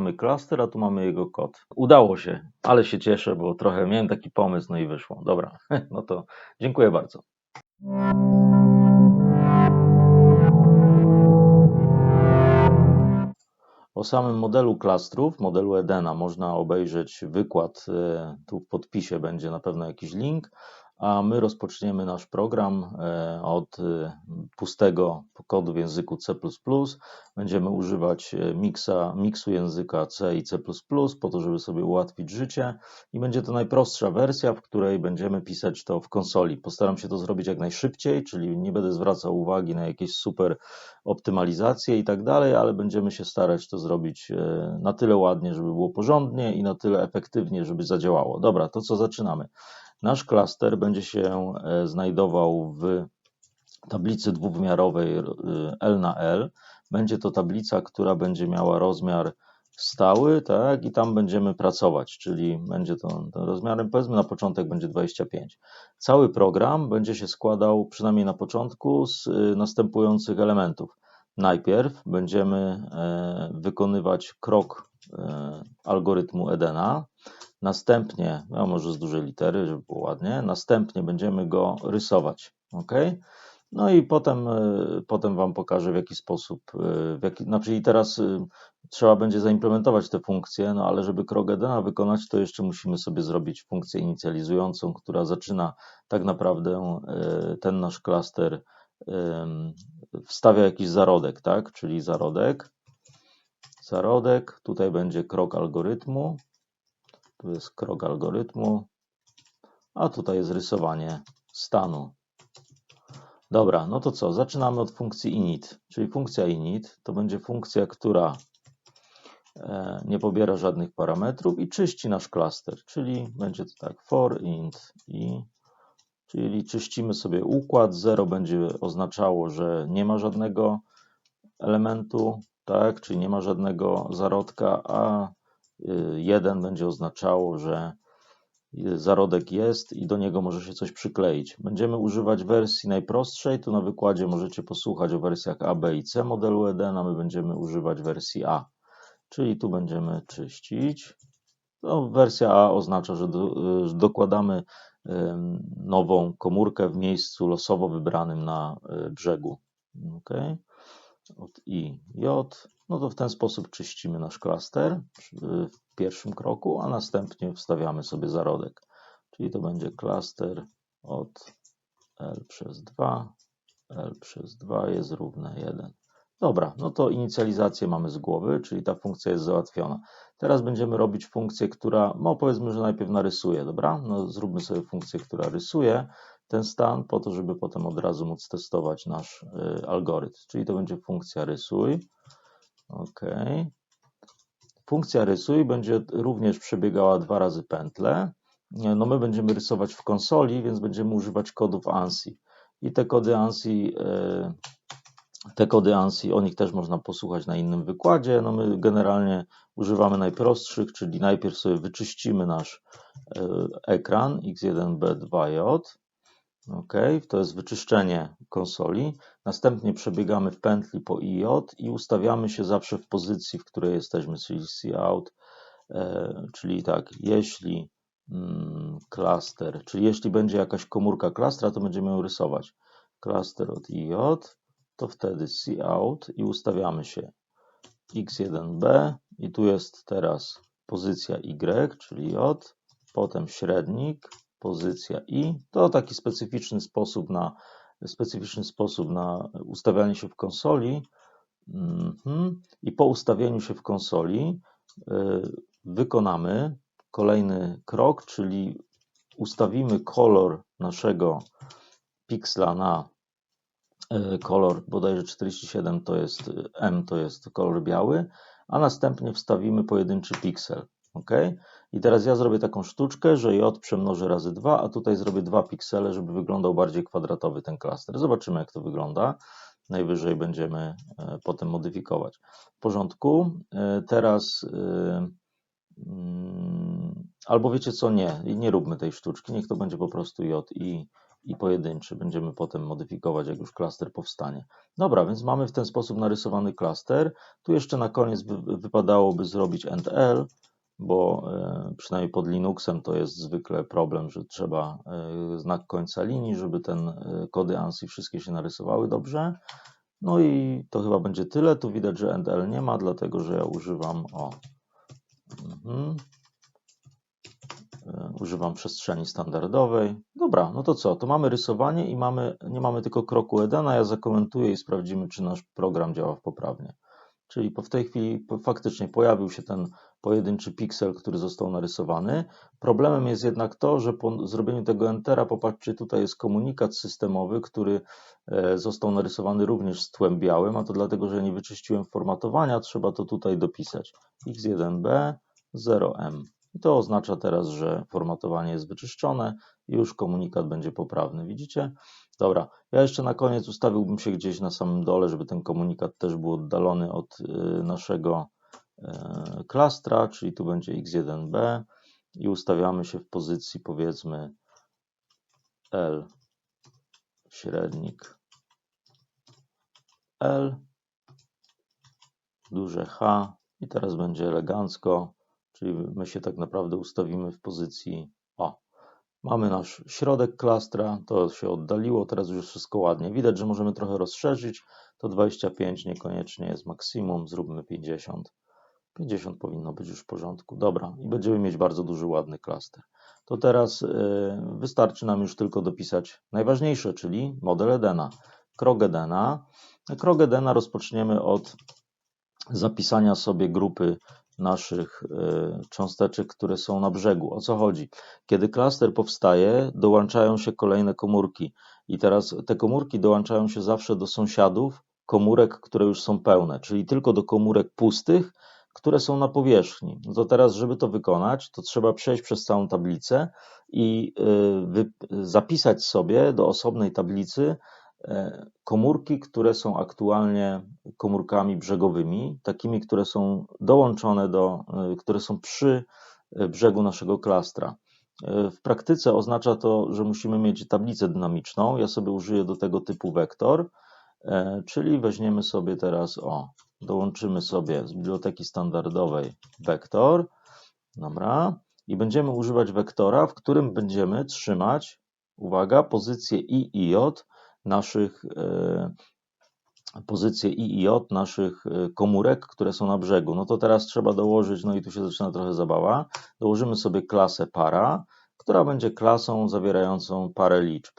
mamy klaster, a tu mamy jego kod. Udało się, ale się cieszę, bo trochę miałem taki pomysł, no i wyszło. Dobra, no to dziękuję bardzo. O samym modelu klastrów, modelu Edena, można obejrzeć wykład. e, Tu w podpisie będzie na pewno jakiś link, a my rozpoczniemy nasz program e, od e, pustego kodu w języku C. Będziemy używać e, miksa, miksu języka C i C po to, żeby sobie ułatwić życie. I będzie to najprostsza wersja, w której będziemy pisać to w konsoli. Postaram się to zrobić jak najszybciej, czyli nie będę zwracał uwagi na jakieś super optymalizację i tak dalej, ale będziemy się starać to zrobić na tyle ładnie, żeby było porządnie i na tyle efektywnie, żeby zadziałało. Dobra, to co zaczynamy? Nasz klaster będzie się e, znajdował w tablicy dwuwymiarowej e, L na L. Będzie to tablica, która będzie miała rozmiar stały, tak, i tam będziemy pracować, czyli będzie to ten rozmiarem, powiedzmy na początek będzie 25. Cały program będzie się składał, przynajmniej na początku, z y, następujących elementów. Najpierw będziemy e, wykonywać krok e, algorytmu Edena, następnie, no może z dużej litery, żeby było ładnie, następnie będziemy go rysować, ok? No i potem, e, potem Wam pokażę w jaki sposób, e, w jaki, znaczy i teraz e, trzeba będzie zaimplementować te funkcje, no ale żeby krok Edena wykonać, to jeszcze musimy sobie zrobić funkcję inicjalizującą, która zaczyna tak naprawdę ten nasz klaster wstawia jakiś zarodek, tak? Czyli zarodek, zarodek, tutaj będzie krok algorytmu, tu jest krok algorytmu, a tutaj jest rysowanie stanu. Dobra, no to co? Zaczynamy od funkcji init, czyli funkcja init to będzie funkcja, która e, nie pobiera żadnych parametrów i czyści nasz klaster, czyli będzie to tak for int i czyli czyścimy sobie układ, 0 będzie oznaczało, że nie ma żadnego elementu, tak, czyli nie ma żadnego zarodka, a 1 y, będzie oznaczało, że zarodek jest i do niego może się coś przykleić. Będziemy używać wersji najprostszej, tu na wykładzie możecie posłuchać o wersjach A, B i C modelu Eden, a my będziemy używać wersji A. Czyli tu będziemy czyścić. No, wersja A oznacza, że, do, że dokładamy nową komórkę w miejscu losowo wybranym na e, brzegu. Ok. Od I, J. No to w ten sposób czyścimy nasz klaster w pierwszym kroku, a następnie wstawiamy sobie zarodek. Czyli to będzie klaster od L przez 2, L przez 2 jest równe 1. Dobra, no to inicjalizację mamy z głowy, czyli ta funkcja jest załatwiona. Teraz będziemy robić funkcję, która, no powiedzmy, że najpierw narysuje, dobra? No zróbmy sobie funkcję, która rysuje ten stan, po to, żeby potem od razu móc testować nasz y, algorytm. Czyli to będzie funkcja rysuj. OK. Funkcja rysuj będzie również przebiegała dwa razy pętle. No my będziemy rysować w konsoli, więc będziemy używać kodów ANSI. I te kody ANSI, e, te kody ANSI, o nich też można posłuchać na innym wykładzie. No my generalnie używamy najprostszych, czyli najpierw sobie wyczyścimy nasz e, ekran x1b2j. OK, to jest wyczyszczenie konsoli. Następnie przebiegamy w pętli po IJ i ustawiamy się zawsze w pozycji, w której jesteśmy, czyli out, e, czyli tak, jeśli mm, cluster, czyli jeśli będzie jakaś komórka klastra, to będziemy ją rysować. Cluster od IJ, to wtedy out i ustawiamy się x1b i tu jest teraz pozycja y, czyli j, potem średnik, pozycja i to taki specyficzny sposób na, specyficzny sposób na ustawianie się w konsoli. Mhm. I po ustawieniu się w konsoli y, wykonamy kolejny krok, czyli ustawimy kolor naszego piksla na y, kolor bodajże 47 to jest M to jest kolor biały, a następnie wstawimy pojedynczy piksel. OK? I teraz ja zrobię taką sztuczkę, że J przemnożę razy 2, a tutaj zrobię dwa piksele, żeby wyglądał bardziej kwadratowy ten klaster. Zobaczymy, jak to wygląda. Najwyżej będziemy e, potem modyfikować. W porządku. E, teraz e, mm, albo wiecie co, nie, nie róbmy tej sztuczki, niech to będzie po prostu J i i pojedynczy. Będziemy potem modyfikować, jak już klaster powstanie. Dobra, więc mamy w ten sposób narysowany klaster. Tu jeszcze na koniec wy, wypadałoby zrobić end-l, bo e, przynajmniej pod Linuxem to jest zwykle problem, że trzeba e, znak końca linii, żeby ten e, kody ANSI wszystkie się narysowały dobrze. No i to chyba będzie tyle. Tu widać, że endl nie ma, dlatego że ja używam o. Mhm. Używam przestrzeni standardowej. Dobra, no to co? To mamy rysowanie i mamy, nie mamy tylko kroku Edena. Ja zakomentuję i sprawdzimy, czy nasz program działa poprawnie. Czyli w tej chwili faktycznie pojawił się ten pojedynczy piksel, który został narysowany. Problemem jest jednak to, że po zrobieniu tego entera, popatrzcie, tutaj jest komunikat systemowy, który e, został narysowany również z tłem białym, a to dlatego, że nie wyczyściłem formatowania, trzeba to tutaj dopisać. x1b 0m. I to oznacza teraz, że formatowanie jest wyczyszczone i już komunikat będzie poprawny. Widzicie? Dobra, ja jeszcze na koniec ustawiłbym się gdzieś na samym dole, żeby ten komunikat też był oddalony od y, naszego klastra, czyli tu będzie x1b i ustawiamy się w pozycji powiedzmy L średnik L duże H i teraz będzie elegancko, czyli my się tak naprawdę ustawimy w pozycji O. Mamy nasz środek klastra, to się oddaliło, teraz już wszystko ładnie. Widać, że możemy trochę rozszerzyć, to 25 niekoniecznie jest maksimum, zróbmy 50. 50 powinno być już w porządku. Dobra, i będziemy mieć bardzo duży, ładny klaster. To teraz yy, wystarczy nam już tylko dopisać najważniejsze, czyli model Edena. Krok Edena. Krok Edena rozpoczniemy od zapisania sobie grupy naszych e, cząsteczek, które są na brzegu. O co chodzi? Kiedy klaster powstaje, dołączają się kolejne komórki i teraz te komórki dołączają się zawsze do sąsiadów komórek, które już są pełne, czyli tylko do komórek pustych, które są na powierzchni. No to teraz, żeby to wykonać, to trzeba przejść przez całą tablicę i e, zapisać sobie do osobnej tablicy E, komórki, które są aktualnie komórkami brzegowymi, takimi, które są dołączone do, e, które są przy e, brzegu naszego klastra. W praktyce oznacza to, że musimy mieć tablicę dynamiczną. Ja sobie użyję do tego typu wektor, czyli weźmiemy sobie teraz, o, dołączymy sobie z biblioteki standardowej wektor, dobra, i będziemy używać wektora, w którym będziemy trzymać, uwaga, pozycję i i j naszych e, pozycje I i J naszych e, komórek, które są na brzegu. No to teraz trzeba dołożyć, no i tu się zaczyna trochę zabawa. Dołożymy sobie klasę para, która będzie klasą zawierającą parę liczb.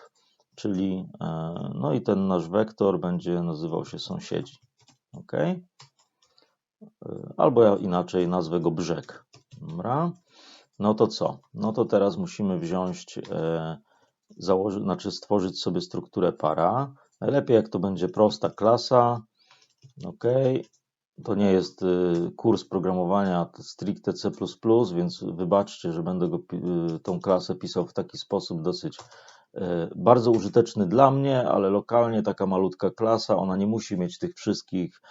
Czyli, e, no i ten nasz wektor będzie nazywał się sąsiedzi. OK? Albo ja inaczej nazwę go brzeg. Dobra. No to co? No to teraz musimy wziąć założyć, znaczy stworzyć sobie strukturę para. Najlepiej jak to będzie prosta klasa. OK. To nie jest y, kurs programowania stricte C++, więc wybaczcie, że będę go, y, tą klasę pisał w taki sposób dosyć y, bardzo użyteczny dla mnie, ale lokalnie taka malutka klasa, ona nie musi mieć tych wszystkich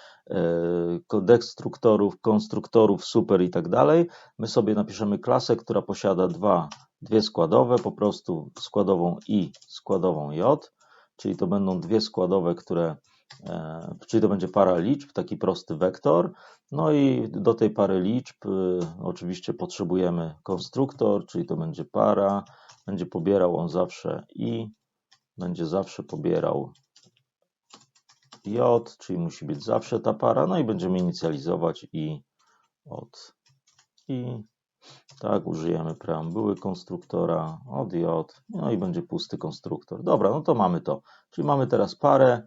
destruktorów, konstruktorów, super i tak dalej. My sobie napiszemy klasę, która posiada dwa dwie składowe, po prostu składową i składową j, czyli to będą dwie składowe, które, e, czyli to będzie para liczb, taki prosty wektor. No i do tej pary liczb y, oczywiście potrzebujemy konstruktor, czyli to będzie para, będzie pobierał on zawsze i, będzie zawsze pobierał j, czyli musi być zawsze ta para, no i będziemy inicjalizować i od i tak, użyjemy preambuły konstruktora, od J, no i będzie pusty konstruktor. Dobra, no to mamy to. Czyli mamy teraz parę,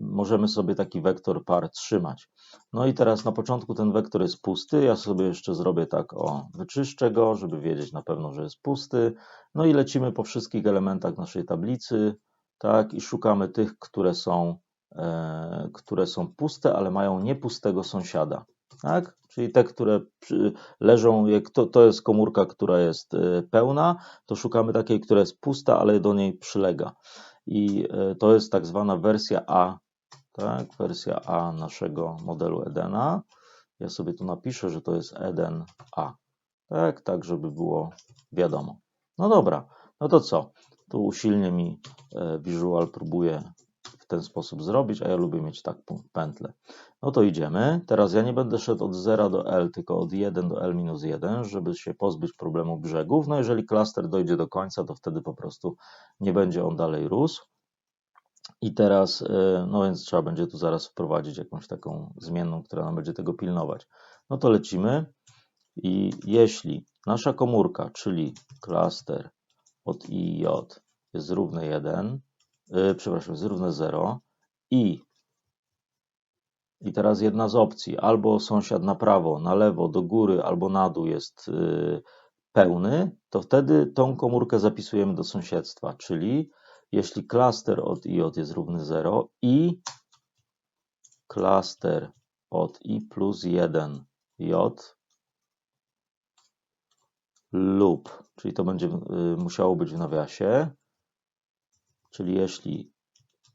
możemy sobie taki wektor par trzymać. No i teraz na początku ten wektor jest pusty, ja sobie jeszcze zrobię tak, o, wyczyszczę go, żeby wiedzieć na pewno, że jest pusty. No i lecimy po wszystkich elementach naszej tablicy, tak, i szukamy tych, które są, yy, które są puste, ale mają niepustego sąsiada tak? Czyli te, które leżą, jak to, to jest komórka, która jest e, pełna, to szukamy takiej, która jest pusta, ale do niej przylega. I e, to jest tak zwana wersja A, tak? Wersja A naszego modelu Edena. Ja sobie tu napiszę, że to jest Eden A, tak? Tak, żeby było wiadomo. No dobra, no to co? Tu usilnie mi e, Visual próbuje w ten sposób zrobić, a ja lubię mieć tak pętlę. No to idziemy. Teraz ja nie będę szedł od 0 do L, tylko od 1 do L minus 1, żeby się pozbyć problemu brzegów. No jeżeli klaster dojdzie do końca, to wtedy po prostu nie będzie on dalej rósł. I teraz, e, no więc trzeba będzie tu zaraz wprowadzić jakąś taką zmienną, która nam będzie tego pilnować. No to lecimy i jeśli nasza komórka, czyli klaster od i j jest równe 1, yy, przepraszam, jest równe 0 i i teraz jedna z opcji, albo sąsiad na prawo, na lewo, do góry, albo na dół jest yy, pełny, to wtedy tą komórkę zapisujemy do sąsiedztwa, czyli jeśli klaster od i od jest równy 0 i klaster od i plus 1 j lub, czyli to będzie y, musiało być w nawiasie, czyli jeśli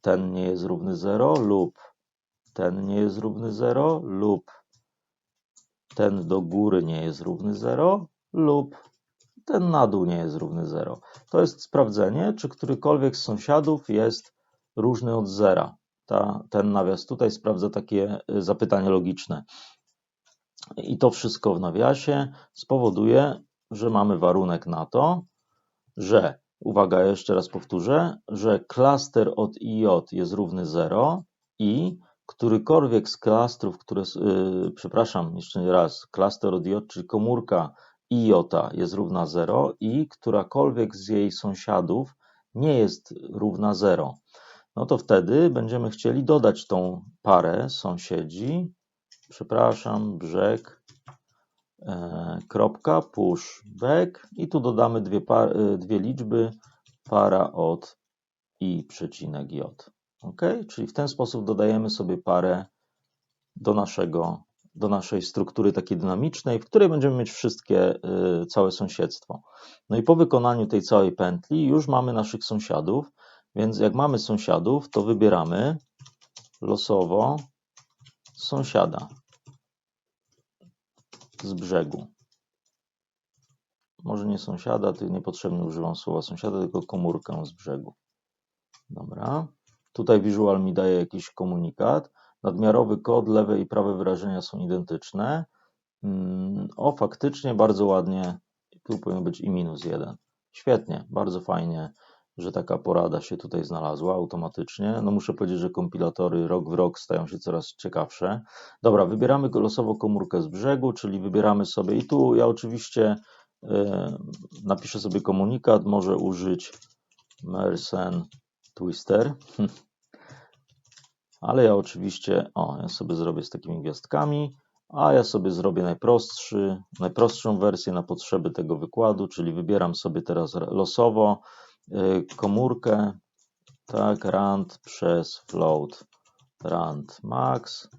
ten nie jest równy 0 lub ten nie jest równy 0 lub ten do góry nie jest równy 0 lub ten na dół nie jest równy 0. To jest sprawdzenie, czy którykolwiek z sąsiadów jest różny od zera. Ta, ten nawias tutaj sprawdza takie y, zapytanie logiczne. I to wszystko w nawiasie spowoduje, że mamy warunek na to, że, uwaga, jeszcze raz powtórzę, że klaster od IJ jest równy 0 i którykolwiek z klastrów, które, yy, przepraszam, jeszcze raz, klaster od IJ, czyli komórka IJ jest równa 0 i którakolwiek z jej sąsiadów nie jest równa 0. No to wtedy będziemy chcieli dodać tą parę sąsiedzi, przepraszam, brzeg, kropka, push back i tu dodamy dwie, e, dwie liczby, para od i przecinek j. Ok? Czyli w ten sposób dodajemy sobie parę do, naszego, do naszej struktury takiej dynamicznej, w której będziemy mieć wszystkie, e, całe sąsiedztwo. No i po wykonaniu tej całej pętli już mamy naszych sąsiadów, więc jak mamy sąsiadów, to wybieramy losowo sąsiada z brzegu. Może nie sąsiada, tu niepotrzebnie używam słowa sąsiada, tylko komórkę z brzegu. Dobra. Tutaj Visual mi daje jakiś komunikat. Nadmiarowy kod, lewe i prawe wyrażenia są identyczne. Mm, o, faktycznie bardzo ładnie. Tu powinien być i minus jeden. Świetnie, bardzo fajnie że taka porada się tutaj znalazła automatycznie. No muszę powiedzieć, że kompilatory rok w rok stają się coraz ciekawsze. Dobra, wybieramy losowo komórkę z brzegu, czyli wybieramy sobie i tu ja oczywiście y, napiszę sobie komunikat, może użyć Mersenne Twister. Ale ja oczywiście, o, ja sobie zrobię z takimi gwiazdkami, a ja sobie zrobię najprostszy, najprostszą wersję na potrzeby tego wykładu, czyli wybieram sobie teraz losowo komórkę, tak, rand przez float, rand max.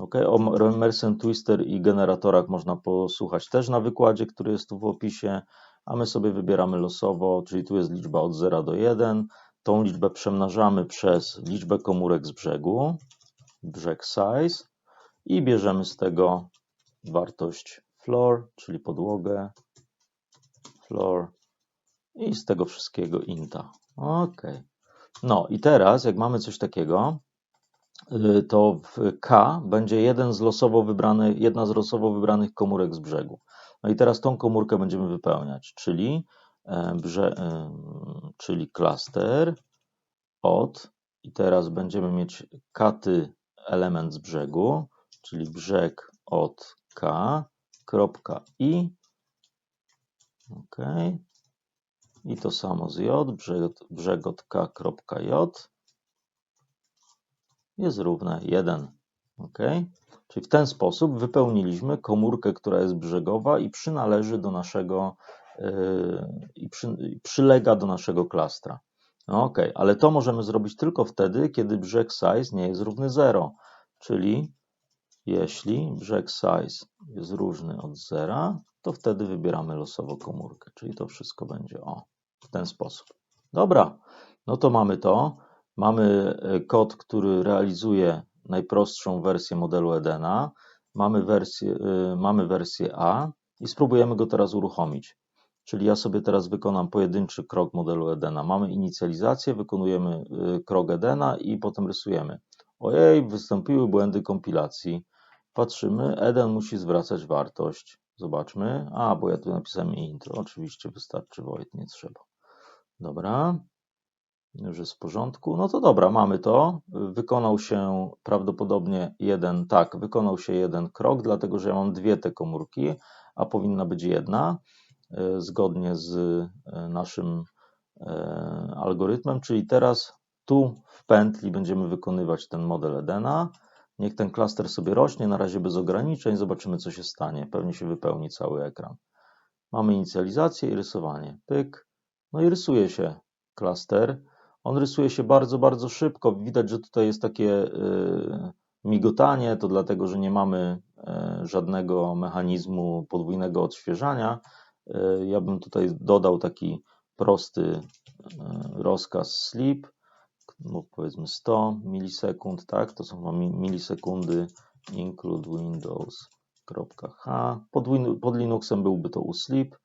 Ok, o Mersenne Twister i generatorach można posłuchać też na wykładzie, który jest tu w opisie, a my sobie wybieramy losowo, czyli tu jest liczba od 0 do 1. Tą liczbę przemnażamy przez liczbę komórek z brzegu, brzeg size i bierzemy z tego wartość floor, czyli podłogę, floor i z tego wszystkiego inta. Ok. No i teraz, jak mamy coś takiego, y, to w K będzie jeden z losowo wybrany, jedna z losowo wybranych komórek z brzegu. No i teraz tą komórkę będziemy wypełniać, czyli, e, brze, e, czyli klaster od i teraz będziemy mieć katy element z brzegu, czyli brzeg od K, kropka i, ok, i to samo z J, brzeg, K.J jest równe 1. Ok? Czyli w ten sposób wypełniliśmy komórkę, która jest brzegowa i przynależy do naszego yy, i przy, przylega do naszego klastra. Ok, ale to możemy zrobić tylko wtedy, kiedy brzeg size nie jest równy 0, czyli jeśli brzeg size jest różny od 0, to wtedy wybieramy losowo komórkę, czyli to wszystko będzie o ten sposób. Dobra, no to mamy to. Mamy e, kod, który realizuje najprostszą wersję modelu Edena. Mamy wersję, e, mamy wersję A i spróbujemy go teraz uruchomić. Czyli ja sobie teraz wykonam pojedynczy krok modelu Edena. Mamy inicjalizację, wykonujemy y, krok Edena i potem rysujemy. Ojej, wystąpiły błędy kompilacji. Patrzymy, Eden musi zwracać wartość. Zobaczmy. A, bo ja tu napisałem int. Oczywiście wystarczy Wojt, nie trzeba. Dobra. Już jest w porządku. No to dobra, mamy to. Wykonał się prawdopodobnie jeden, tak, wykonał się jeden krok, dlatego że ja mam dwie te komórki, a powinna być jedna, e, zgodnie z e, naszym e, algorytmem. Czyli teraz tu w pętli będziemy wykonywać ten model Edena. Niech ten klaster sobie rośnie, na razie bez ograniczeń, zobaczymy co się stanie. Pewnie się wypełni cały ekran. Mamy inicjalizację i rysowanie. Pyk. No i rysuje się klaster. On rysuje się bardzo, bardzo szybko. Widać, że tutaj jest takie y, migotanie, to dlatego, że nie mamy y, żadnego mechanizmu podwójnego odświeżania. Y, ja bym tutaj dodał taki prosty rozkaz sleep, no powiedzmy 100 milisekund, tak? To są milisekundy include windows.h. Pod, pod Linuxem byłby to usleep.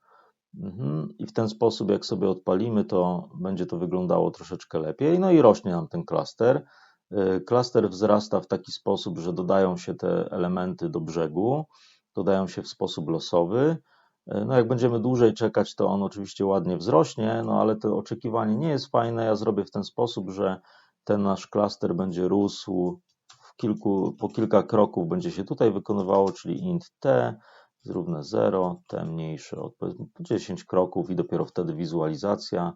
Mhm. I w ten sposób, jak sobie odpalimy, to będzie to wyglądało troszeczkę lepiej. No i rośnie nam ten klaster. Y, klaster wzrasta w taki sposób, że dodają się te elementy do brzegu, dodają się w sposób losowy. Y, no jak będziemy dłużej czekać, to on oczywiście ładnie wzrośnie, no ale to oczekiwanie nie jest fajne. Ja zrobię w ten sposób, że ten nasz klaster będzie rósł w kilku, po kilka kroków będzie się tutaj wykonywało, czyli int t, jest równe 0, t mniejsze od 10 kroków i dopiero wtedy wizualizacja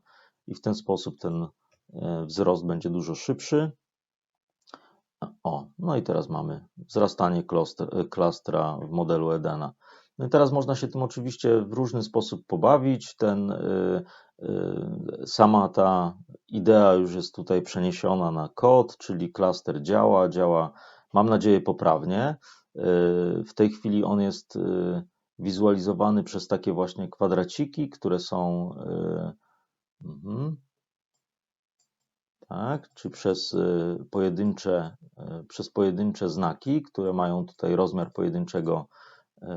i w ten sposób ten e, wzrost będzie dużo szybszy. O, no i teraz mamy wzrastanie e, klastra w modelu Edena. No i teraz można się tym oczywiście w różny sposób pobawić. Ten, y, y, sama ta idea już jest tutaj przeniesiona na kod, czyli klaster działa, działa, mam nadzieję, poprawnie. W tej chwili on jest y, wizualizowany przez takie właśnie kwadraciki, które są y, mhm, tak, czy przez pojedyncze, przez pojedyncze znaki, które mają tutaj rozmiar pojedynczego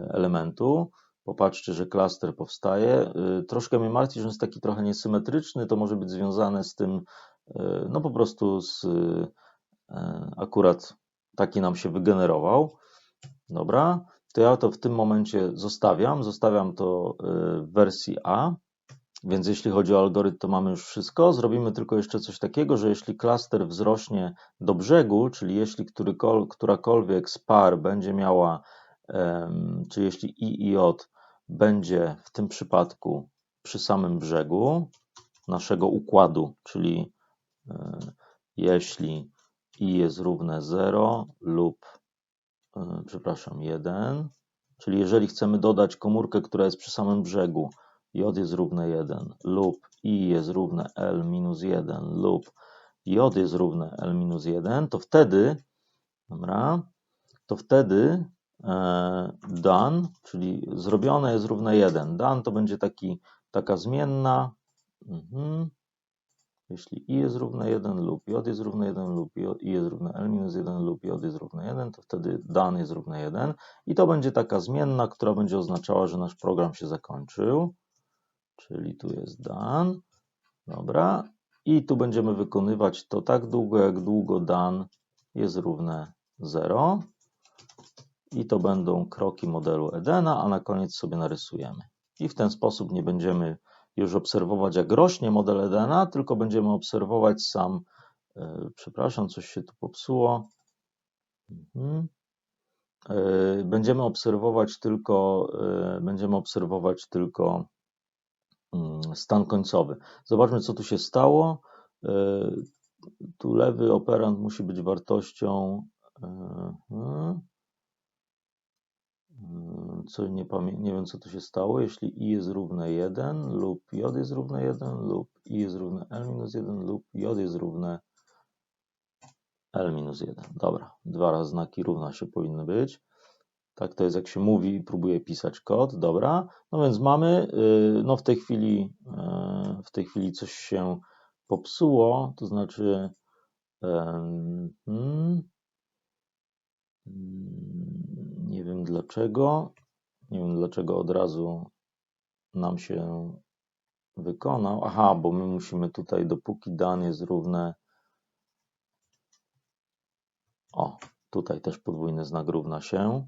elementu. Popatrzcie, że klaster powstaje. Troszkę mnie martwi, że jest taki trochę niesymetryczny. To może być związane z tym, no po prostu z akurat taki nam się wygenerował. Dobra, to ja to w tym momencie zostawiam. Zostawiam to y, w wersji A. Więc jeśli chodzi o algorytm, to mamy już wszystko. Zrobimy tylko jeszcze coś takiego, że jeśli klaster wzrośnie do brzegu, czyli jeśli którakolwiek z par będzie miała, czy jeśli i i j będzie w tym przypadku przy samym brzegu naszego układu, czyli y, jeśli i jest równe 0 lub przepraszam, 1, czyli jeżeli chcemy dodać komórkę, która jest przy samym brzegu, j jest równe 1 lub i jest równe l minus 1 lub j jest równe l minus 1, to wtedy, dobra, to wtedy e, done, czyli zrobione jest równe 1. Done to będzie taki, taka zmienna, mhm. Jeśli i jest równe 1 lub j jest równe 1 lub i jest równe l minus 1 lub j jest równe 1, to wtedy dan jest równe 1 i to będzie taka zmienna, która będzie oznaczała, że nasz program się zakończył. Czyli tu jest dan. Dobra. I tu będziemy wykonywać to tak długo, jak długo dan jest równe 0. I to będą kroki modelu Edena, a na koniec sobie narysujemy. I w ten sposób nie będziemy już obserwować, jak rośnie model Edena, tylko będziemy obserwować sam. E, przepraszam, coś się tu popsuło. Mhm. E, będziemy obserwować tylko, e, będziemy obserwować tylko mm, stan końcowy. Zobaczmy, co tu się stało. Tu lewy operant musi być wartością. Hmm co nie, nie wiem co tu się stało, jeśli i jest równe 1 lub j jest równe 1 lub i jest równe l minus 1 lub j jest równe l minus 1. Dobra, dwa razy znaki równa się powinny być. Tak to jest jak się mówi i próbuje pisać kod. Dobra, no więc mamy, y, no w tej chwili, y, w tej chwili coś się popsuło, to znaczy hmm, nie wiem dlaczego. Nie wiem dlaczego od razu nam się wykonał. Aha, bo my musimy tutaj, dopóki dan jest równe. O, tutaj też podwójny znak równa się.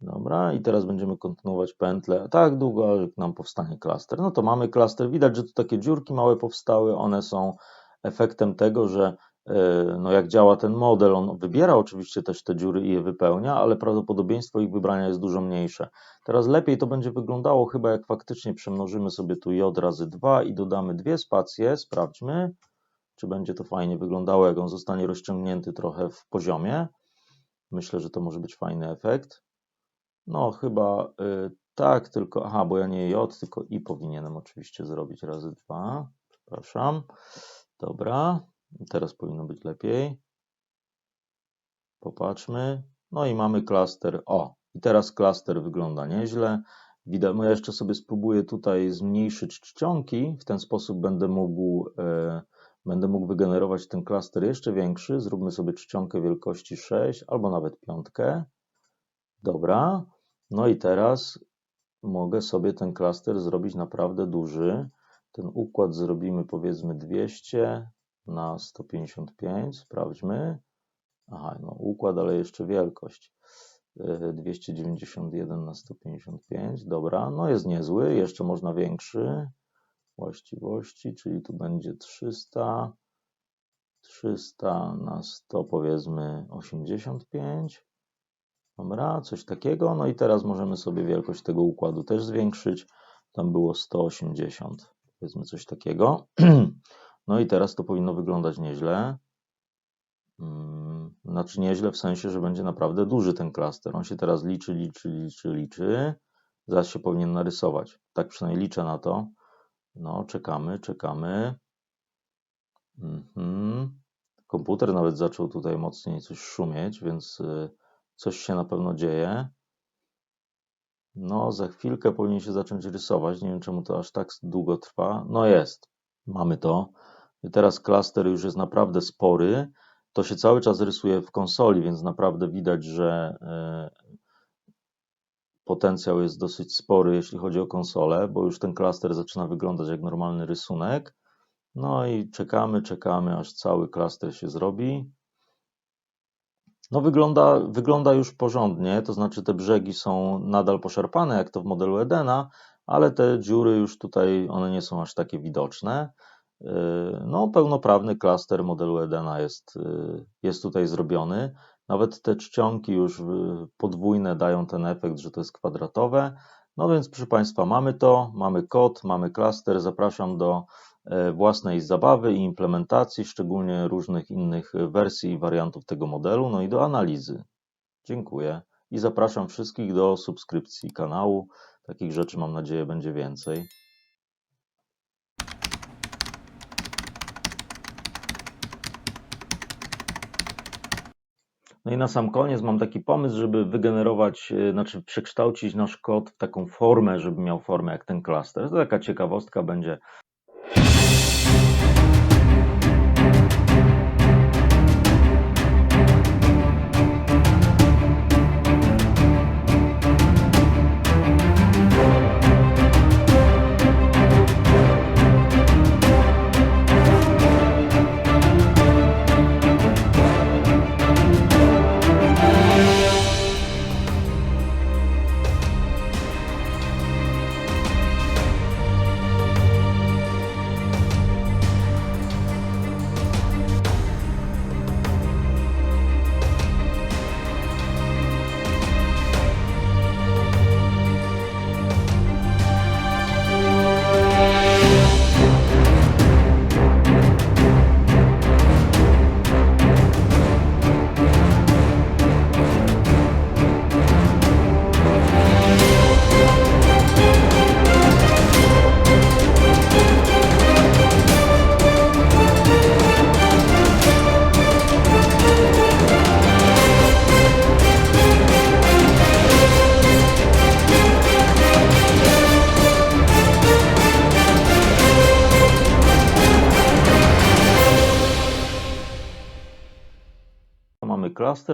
Dobra, i teraz będziemy kontynuować pętlę tak długo, aż nam powstanie klaster. No to mamy klaster. Widać, że tu takie dziurki małe powstały. One są efektem tego, że no jak działa ten model, on wybiera oczywiście też te dziury i je wypełnia, ale prawdopodobieństwo ich wybrania jest dużo mniejsze. Teraz lepiej to będzie wyglądało chyba jak faktycznie przemnożymy sobie tu j razy 2 i dodamy dwie spacje. Sprawdźmy, czy będzie to fajnie wyglądało, jak on zostanie rozciągnięty trochę w poziomie. Myślę, że to może być fajny efekt. No, chyba y, tak, tylko. Aha, bo ja nie J, tylko I powinienem oczywiście zrobić razy dwa. Przepraszam. Dobra, teraz powinno być lepiej. Popatrzmy. No i mamy klaster. O, i teraz klaster wygląda nieźle. Widać, no ja jeszcze sobie spróbuję tutaj zmniejszyć czcionki. W ten sposób będę mógł, e, będę mógł wygenerować ten klaster jeszcze większy. Zróbmy sobie czcionkę wielkości 6 albo nawet piątkę. Dobra. No i teraz mogę sobie ten klaster zrobić naprawdę duży. Ten układ zrobimy powiedzmy 200 na 155. Sprawdźmy. Aha, no układ, ale jeszcze wielkość. 291 na 155. Dobra, no jest niezły. Jeszcze można większy. Właściwości, czyli tu będzie 300. 300 na 100 powiedzmy 85. Dobra, coś takiego. No i teraz możemy sobie wielkość tego układu też zwiększyć. Tam było 180, powiedzmy coś takiego. No i teraz to powinno wyglądać nieźle. Mm, znaczy nieźle w sensie, że będzie naprawdę duży ten klaster. On się teraz liczy, liczy, liczy, liczy. Zaraz się powinien narysować. Tak przynajmniej liczę na to. No, czekamy, czekamy. Mhm. Komputer nawet zaczął tutaj mocniej coś szumieć, więc y, coś się na pewno dzieje. No, za chwilkę powinien się zacząć rysować. Nie wiem, czemu to aż tak długo trwa. No jest, mamy to. Teraz klaster już jest naprawdę spory. To się cały czas rysuje w konsoli, więc naprawdę widać, że e, potencjał jest dosyć spory, jeśli chodzi o konsolę, bo już ten klaster zaczyna wyglądać jak normalny rysunek. No i czekamy, czekamy, aż cały klaster się zrobi. No wygląda, wygląda już porządnie, to znaczy te brzegi są nadal poszarpane, jak to w modelu Edena, ale te dziury już tutaj, one nie są aż takie widoczne. Yy, no, pełnoprawny klaster modelu Edena jest, yy, jest tutaj zrobiony. Nawet te czcionki już yy, podwójne dają ten efekt, że to jest kwadratowe. No więc, proszę Państwa, mamy to, mamy kod, mamy klaster. Zapraszam do własnej zabawy i implementacji, szczególnie różnych innych wersji i wariantów tego modelu, no i do analizy. Dziękuję i zapraszam wszystkich do subskrypcji kanału. Takich rzeczy mam nadzieję będzie więcej. No i na sam koniec mam taki pomysł, żeby wygenerować, e, znaczy przekształcić nasz kod w taką formę, żeby miał formę jak ten klaster. To taka ciekawostka będzie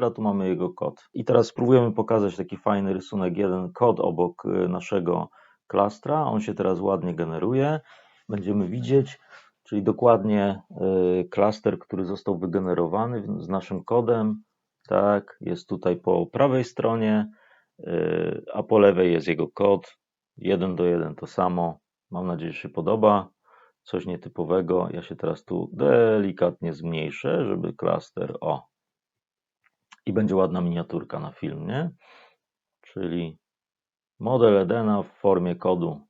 mamy klaster, a tu mamy jego kod. I teraz spróbujemy pokazać taki fajny rysunek, jeden kod obok y, naszego klastra. On się teraz ładnie generuje. będziemy widzieć, czyli dokładnie y, klaster, który został wygenerowany z naszym kodem. Tak, jest tutaj po prawej stronie, y, a po lewej jest jego kod. Jeden do jeden to samo. Mam nadzieję, że się podoba. Coś nietypowego. Ja się teraz tu delikatnie zmniejszę, żeby klaster. O. I będzie ładna miniaturka na film, nie? Czyli model Edena w formie kodu.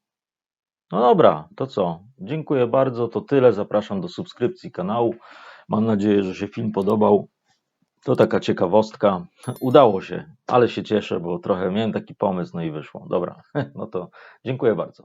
No dobra, to co? Dziękuję bardzo. To tyle. Zapraszam do subskrypcji kanału. Mam nadzieję, że się film podobał. To taka ciekawostka. Udało się, ale się cieszę, bo trochę miałem taki pomysł, no i wyszło. Dobra, no to dziękuję bardzo.